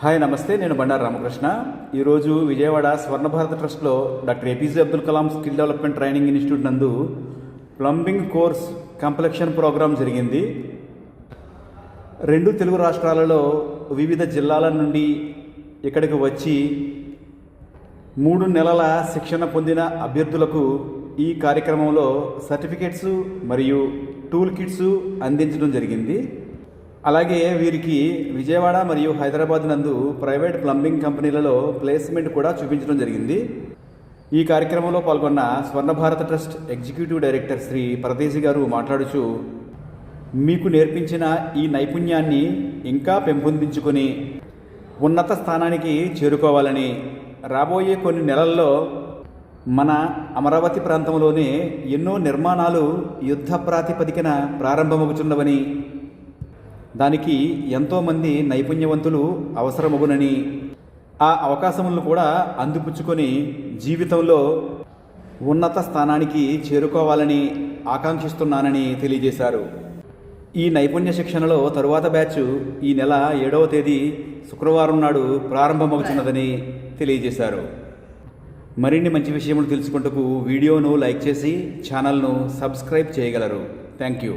Hi నమస్తే నేను బండారు రామకృష్ణ. ఈరోజు Vijayawada Swarna Bharat ట్రస్ట్లో doctor APJ Abdul Kalam skill development training institute నందు ప్లంబింగ్ కోర్స్ కంప్లెక్షన్ ప్రోగ్రాం జరిగింది. రెండు తెలుగు రాష్ట్రాలలో వివిధ జిల్లాల నుండి ఇక్కడికి వచ్చి మూడు నెలల శిక్షణ పొందిన అభ్యర్థులకు ఈ కార్యక్రమంలో సర్టిఫికేట్స్ మరియు టూల్ కిట్స్ అందించడం జరిగింది. అలాగే వీరికి విజయవాడ మరియు హైదరాబాద్ నందు ప్రైవేట్ ప్లంబింగ్ కంపెనీలలో ప్లేస్మెంట్ కూడా చూపించడం జరిగింది. ఈ కార్యక్రమంలో పాల్గొన్న Swarna Bharat trust executive director Shri Paradesi గారు మాట్లాడుచు మీకు నేర్పించిన ఈ నైపుణ్యాన్ని ఇంకా పెంపొందించుకొని ఉన్నత స్థానానికి చేరుకోవాలని రాబోయే కొన్ని నెలల్లో మన అమరావతి ప్రాంతంలోనే ఎన్నో నిర్మాణాలు యుద్ధ ప్రాతిపదికన ప్రారంభమవుతున్నవని దానికి ఎంతోమంది నైపుణ్యవంతులు అవసరమగునని ఆ అవకాశములను కూడా అందిపుచ్చుకొని జీవితంలో ఉన్నత స్థానానికి చేరుకోవాలని ఆకాంక్షిస్తున్నానని తెలియజేశారు. ఈ నైపుణ్య శిక్షణలో తరువాత బ్యాచ్ ఈ నెల ఏడవ తేదీ శుక్రవారం నాడు ప్రారంభమవుతున్నదని తెలియజేశారు. మరిన్ని మంచి విషయములు తెలుసుకుంటకు వీడియోను లైక్ చేసి ఛానల్ను సబ్స్క్రైబ్ చేయగలరు. Thank you.